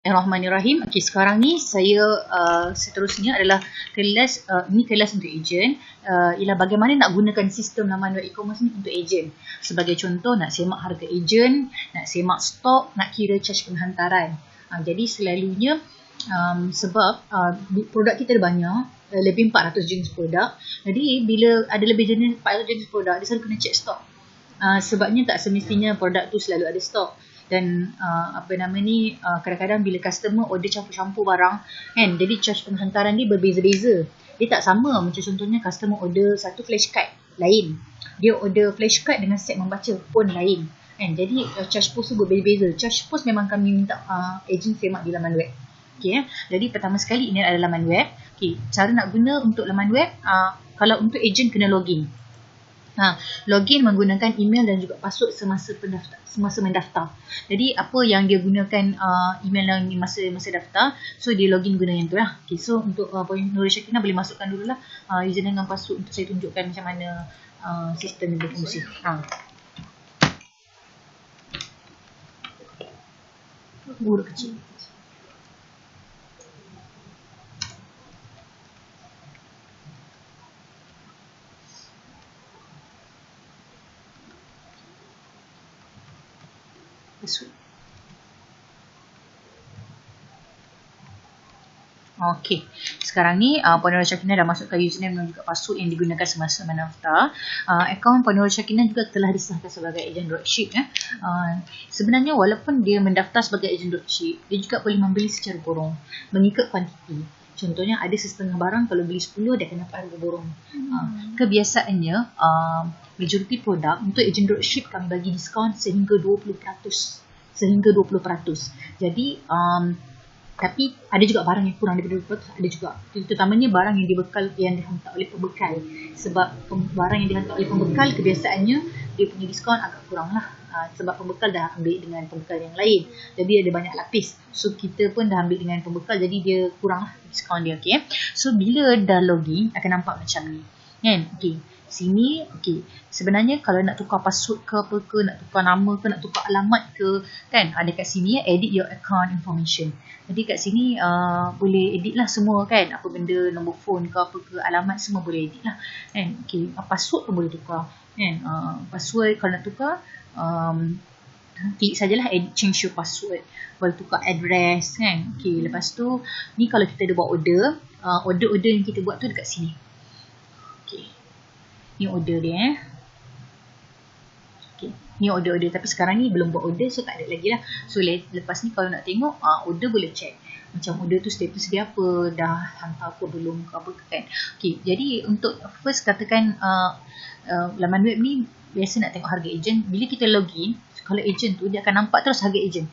Bismillahirrahmanirrahim. Okey, sekarang ni saya uh, seterusnya adalah kelas uh, ini kelas untuk ejen uh, ialah bagaimana nak gunakan sistem laman web e-commerce ni untuk ejen. Sebagai contoh nak semak harga ejen, nak semak stok, nak kira charge penghantaran. Uh, jadi selalunya um, sebab uh, produk kita ada banyak, uh, lebih 400 jenis produk. Jadi bila ada lebih jenis 400 jenis produk, dia selalu kena check stok. Uh, sebabnya tak semestinya produk tu selalu ada stok dan uh, apa nama ni uh, kadang-kadang bila customer order campur-campur barang kan jadi charge penghantaran dia berbeza-beza dia tak sama macam contohnya customer order satu flashcard lain dia order flashcard dengan set membaca pun lain kan jadi uh, charge post tu berbeza-beza charge post memang kami minta uh, agent semak di laman web Okay, eh. jadi pertama sekali ini adalah laman web. Okay, cara nak guna untuk laman web, uh, kalau untuk agent kena login. Ha, login menggunakan email dan juga password semasa pendaftar, semasa mendaftar. Jadi apa yang dia gunakan uh, email yang masa masa daftar, so dia login guna yang tu lah. Okay, so untuk uh, poin Nurul Syakina boleh masukkan dulu lah uh, username dan password untuk saya tunjukkan macam mana uh, sistem ini berfungsi. Ha. Guru kecil. Password. Okey. Sekarang ni uh, Nurul Syakina dah masukkan username dan juga password yang digunakan semasa mendaftar. Uh, akaun Nurul Syakina juga telah disahkan sebagai ejen dropship. Eh. Uh, sebenarnya walaupun dia mendaftar sebagai ejen dropship, dia juga boleh membeli secara borong mengikut kuantiti. Contohnya ada setengah barang kalau beli 10 dia akan dapat harga borong. Hmm. Uh, kebiasaannya uh, majoriti produk untuk agent dropship kami bagi diskaun sehingga 20%. Sehingga 20%. Jadi um, tapi ada juga barang yang kurang daripada 20%, ada juga terutamanya barang yang dibekal yang dihantar oleh pembekal. Sebab barang yang dihantar oleh pembekal kebiasaannya dia punya diskaun agak kurang lah. Uh, sebab pembekal dah ambil dengan pembekal yang lain. Jadi ada banyak lapis. So kita pun dah ambil dengan pembekal jadi dia kurang lah diskaun dia. Okay. So bila dah login akan nampak macam ni. Kan? Okay sini okey sebenarnya kalau nak tukar password ke apa ke nak tukar nama ke nak tukar alamat ke kan ada kat sini edit your account information jadi kat sini uh, boleh edit lah semua kan apa benda nombor phone ke apa ke alamat semua boleh edit lah kan okey uh, password pun boleh tukar kan uh, password kalau nak tukar um, klik sajalah edit change your password boleh tukar address kan okey lepas tu ni kalau kita ada buat order uh, order-order yang kita buat tu dekat sini ni order dia eh. Okay. Ni order-order tapi sekarang ni belum buat order so tak ada lagi lah. So lepas ni kalau nak tengok uh, order boleh check. Macam order tu status dia apa, dah hantar apa belum ke apa kan. Okay, jadi untuk first katakan uh, uh, laman web ni biasa nak tengok harga ejen. Bila kita login, kalau ejen tu dia akan nampak terus harga ejen.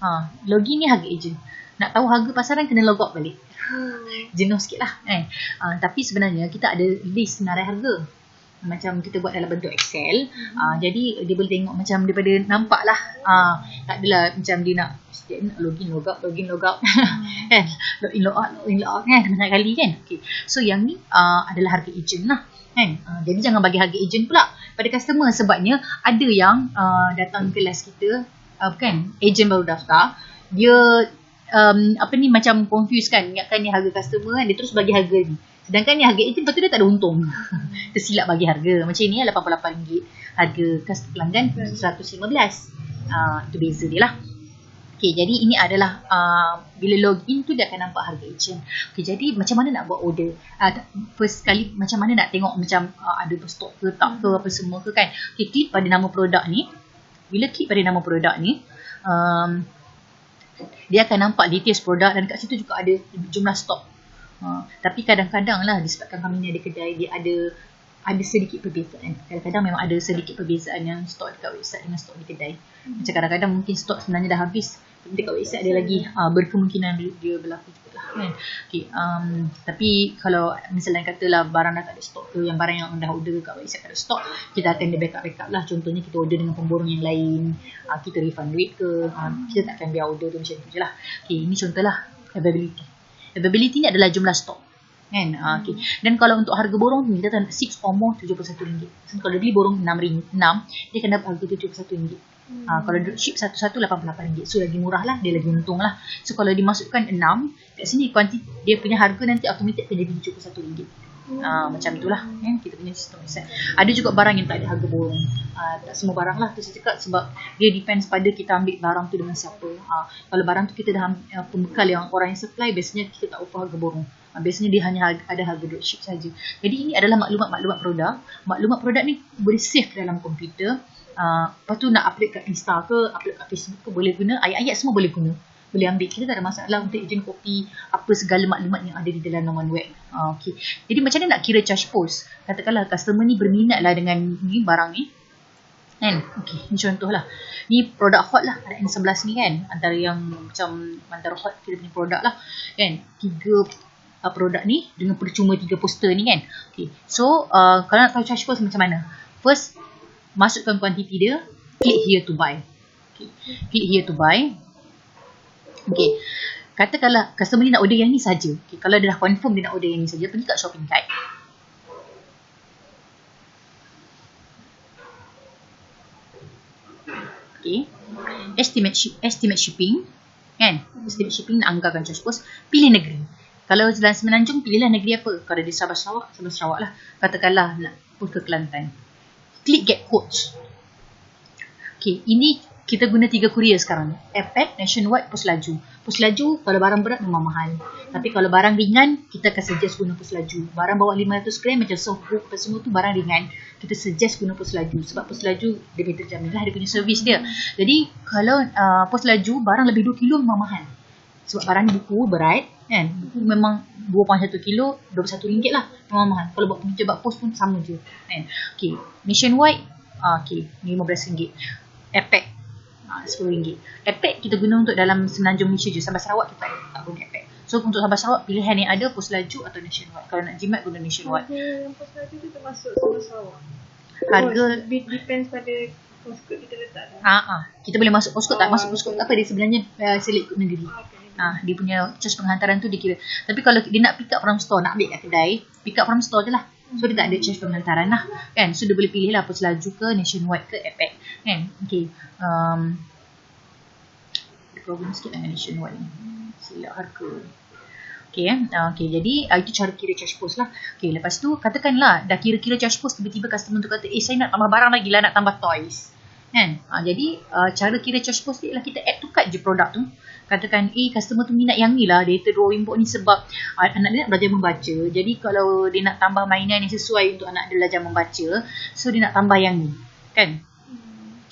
Ha, login ni harga ejen. Nak tahu harga pasaran kena log out balik. Jenuh sikit lah kan. Uh, tapi sebenarnya kita ada list senarai harga macam kita buat dalam bentuk Excel. Hmm. Uh, jadi dia boleh tengok macam daripada nampak lah. Uh, tak adalah macam dia nak login log out, login log out. Hmm. kan? login log out, login log out kan. Banyak kali kan. Okay. So yang ni uh, adalah harga ejen lah. Kan? Uh, jadi jangan bagi harga ejen pula pada customer sebabnya ada yang uh, datang kelas kita uh, kan ejen baru daftar dia um, apa ni macam confuse kan ingatkan ni harga customer kan dia terus bagi harga ni Sedangkan ni harga itu betul dia tak ada untung. Tersilap bagi harga. Macam ni RM88. Harga pelanggan RM115. Uh, itu beza dia lah. Okay, jadi ini adalah uh, bila login tu dia akan nampak harga agent. Okay, jadi macam mana nak buat order? Uh, first kali macam mana nak tengok macam uh, ada stok ke tak ke apa semua ke kan? Okay, klik pada nama produk ni. Bila klik pada nama produk ni, um, dia akan nampak details produk dan kat situ juga ada jumlah stok Ha, tapi kadang-kadang lah disebabkan kami ni ada kedai dia ada ada sedikit perbezaan. Kadang-kadang memang ada sedikit perbezaan yang stok dekat website dengan stok di kedai. Macam kadang-kadang mungkin stok sebenarnya dah habis. Tapi dekat website ada lagi uh, berkemungkinan dia, berlaku juga lah kan. Okay, um, tapi kalau misalnya katalah barang dah tak ada stok tu, yang barang yang dah order kat website tak ada stok, kita akan dia backup-backup lah. Contohnya kita order dengan pemborong yang lain, uh, kita refund duit ke, uh, kita tak akan biar order tu macam tu je lah. Okay, ini contohlah availability. Availability ni adalah jumlah stok. Kan? Hmm. Okay. Dan kalau untuk harga borong ni, kita tahu 6 or more RM71. So, kalau dia beli borong RM6, 6, dia akan dapat harga RM71. Hmm. Uh, kalau dropship satu-satu RM88. So lagi murah lah. Dia lagi untung lah. So kalau dimasukkan 6. Kat sini kuantiti dia punya harga nanti automatik akan jadi RM71. Hmm. Uh, macam itulah kan kita punya sistem. Ada juga barang yang tak ada harga borong. Uh, tak semua barang lah tu saya cakap sebab dia depends pada kita ambil barang tu dengan siapa. Uh, kalau barang tu kita dah uh, pembekal yang orang yang supply biasanya kita tak offer harga borong. Biasanya dia hanya harga, ada harga dropship saja. Jadi ini adalah maklumat-maklumat produk. Maklumat produk ni boleh save dalam komputer. Uh, lepas tu nak upload kat Insta ke, upload kat Facebook ke boleh guna. Ayat-ayat semua boleh guna. Boleh ambil. Kita tak ada masalah untuk ejen kopi apa segala maklumat yang ada di dalam laman web. Uh, okay. Jadi macam mana nak kira charge post? Katakanlah customer ni berminat lah dengan ni barang ni. Kan? Okay. Ni contoh lah. Ni produk hot lah. Ada N11 ni kan. Antara yang macam antara hot kita punya produk lah. Kan? Tiga uh, produk ni dengan percuma tiga poster ni kan. Okay. So, uh, kalau nak tahu charge post macam mana? First, masukkan kuantiti dia, click here to buy. Okay. Click here to buy. Okay. Katakanlah customer ni nak order yang ni saja. Okay. Kalau dia dah confirm dia nak order yang ni saja, pergi kat shopping cart. Okay. Estimate, estimate shipping. Kan? Estimate shipping nak anggarkan charge post. Pilih negeri. Kalau dalam Semenanjung, pilihlah negeri apa? Kalau di Sabah Sarawak, Sabah Sarawak lah. Katakanlah nak pun ke Kelantan klik get quotes. Okay, ini kita guna tiga kurier sekarang. Airpack, Nationwide, Pos Laju. Pos Laju kalau barang berat memang mahal. Tapi kalau barang ringan, kita akan suggest guna Pos Laju. Barang bawah 500 gram macam softbook apa semua tu barang ringan. Kita suggest guna Pos Laju. Sebab Pos Laju lebih terjamin lah dia punya servis dia. Jadi kalau uh, Pos Laju barang lebih 2 kilo memang mahal. Sebab barang buku berat kan. Buku memang 2.1 kilo, RM21 lah. Memang mahal. Kalau buat pengejar buat post pun sama je. Kan? Okay. Nationwide, uh, okay. RM15. Airpack, uh, RM10. Airpack kita guna untuk dalam Semenanjung Malaysia je. Sabah Sarawak kita tak, tak guna Airpack. So untuk Sabah Sarawak, pilihan yang ada post laju atau nationwide. Kalau nak jimat, guna nationwide. Harga yang post laju tu termasuk Sabah Sarawak? Harga... Oh, depends pada postcode kita letak. Ah, ah. Kita boleh masuk postcode oh, tak? Masuk postcode okay. apa? Dia sebenarnya uh, select negeri. Okay. Ah, dia punya charge penghantaran tu dikira. Tapi kalau dia nak pick up from store, nak ambil kat kedai, pick up from store je lah. So dia tak ada charge penghantaran lah. Kan? So dia boleh pilih lah apa ke, nationwide ke, epic. Kan? Okay. Um, problem sikit dengan nationwide ni. Silap harga. Okay, eh? uh, okay, jadi uh, itu cara kira charge post lah. Okay, lepas tu katakanlah dah kira-kira charge post tiba-tiba customer tu kata, eh saya nak tambah barang lagi lah, nak tambah toys. Kan? Uh, jadi uh, cara kira charge post ni ialah kita add to cart je produk tu katakan eh customer tu minat yang ni lah data drawing book ni sebab uh, anak dia nak belajar membaca. Jadi kalau dia nak tambah mainan yang sesuai untuk anak dia belajar membaca so dia nak tambah yang ni. Kan?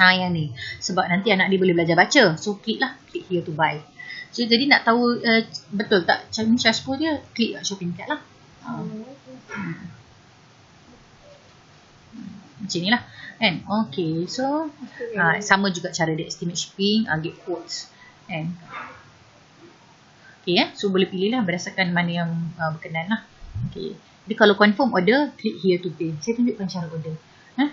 Ha yang ni. Sebab nanti anak dia boleh belajar baca. So klik lah klik here to buy. So jadi nak tahu uh, betul tak cara charge pun dia klik shopping cart lah. Uh. hmm. macam ni lah. Kan? Okay so uh, sama juga cara dia estimate shipping uh, get quotes kan? Okay eh so boleh pilih lah berdasarkan mana yang uh, berkenan lah. Okay. Jadi kalau confirm order click here to pay. Saya tunjukkan cara order. Eh?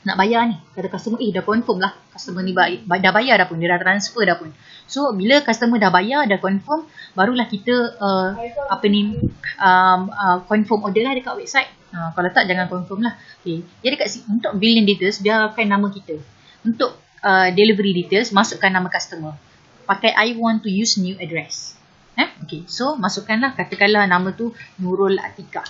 nak bayar ni? Kata customer eh dah confirm lah. Customer ni bayar, dah bayar dah pun. Dia dah transfer dah pun. So bila customer dah bayar dah confirm barulah kita uh, apa ni um, uh, confirm order lah dekat website. Uh, kalau tak jangan confirm lah. Okay. jadi kat sini untuk billing details biarkan nama kita. Untuk uh, delivery details, masukkan nama customer. Pakai I want to use new address. Eh? Okay, so masukkanlah, katakanlah nama tu Nurul Atika.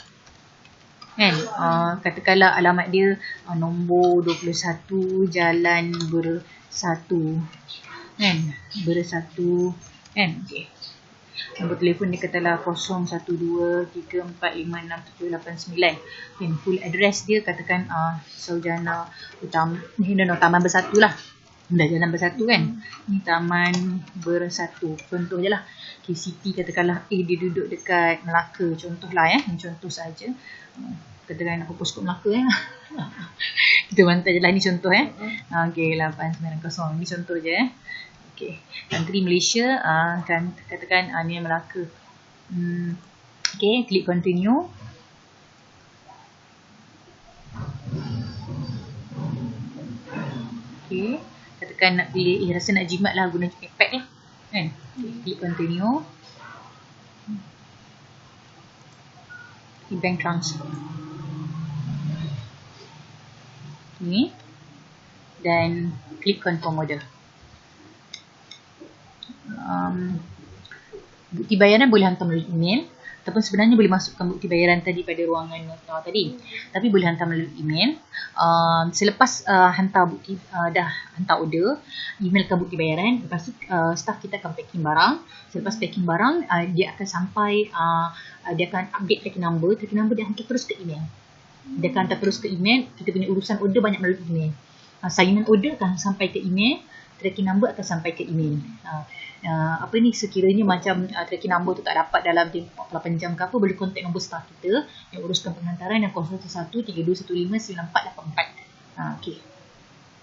Kan? Uh, katakanlah alamat dia uh, nombor 21 Jalan Bersatu. Kan? Bersatu. Kan? Okay. Nombor telefon dia katalah 0123456789. Okay, full address dia katakan uh, Saujana Utama. No, Taman Bersatu lah dah jalan bersatu kan? Ni taman bersatu. Contoh je lah. Okay, city katakanlah A dia duduk dekat Melaka. Contoh lah eh contoh saja katakan apa postcode Melaka eh. Kita bantai je lah. Ni contoh eh. Ok 890 ni contoh je eh. Ok country Malaysia uh, kan, katakan uh, ni Melaka. Hmm. ok klik continue. Okay katakan nak pilih eh rasa nak jimat lah guna iPad lah kan? Klik continue. Bank transfer. Ni. Dan klik confirm order. Um, bukti bayaran boleh hantar melalui email ataupun sebenarnya boleh masukkan bukti bayaran tadi pada ruangan notar tadi. Tapi boleh hantar melalui email. Uh, selepas uh, hantar bukti uh, dah hantar order emailkan bukti bayaran lepas tu uh, staff kita akan packing barang. Selepas packing barang uh, dia akan sampai uh, dia akan update tracking number. Tracking number dia hantar terus ke email. Dia akan hantar terus ke email. Kita punya urusan order banyak melalui email. Uh, sign order akan sampai ke email. Tracking number akan sampai ke email. Uh, uh, apa ni sekiranya macam uh, tracking number tu tak dapat dalam 48 jam ke apa boleh contact nombor staff kita yang uruskan penghantaran yang 011-3215-9484 uh, okay.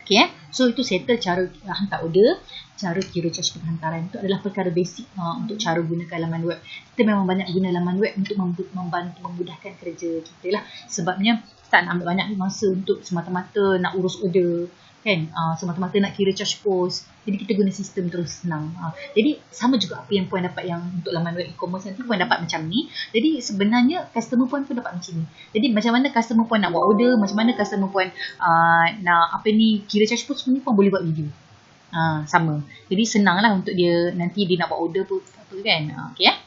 Okay, eh? so itu settle cara uh, hantar order. Cara kira charge penghantaran itu adalah perkara basic uh, untuk cara gunakan laman web. Kita memang banyak guna laman web untuk membantu memudahkan kerja kita lah. Sebabnya tak nak ambil banyak masa untuk semata-mata nak urus order kan? Uh, semata-mata nak kira charge post. Jadi kita guna sistem terus senang. Uh, jadi sama juga apa yang puan dapat yang untuk laman web e-commerce nanti puan dapat macam ni. Jadi sebenarnya customer puan pun dapat macam ni. Jadi macam mana customer puan nak buat order macam mana customer puan uh, nak apa ni kira charge post semua puan boleh buat video. Uh, sama. Jadi senang lah untuk dia nanti dia nak buat order pun apa kan? Uh, okay eh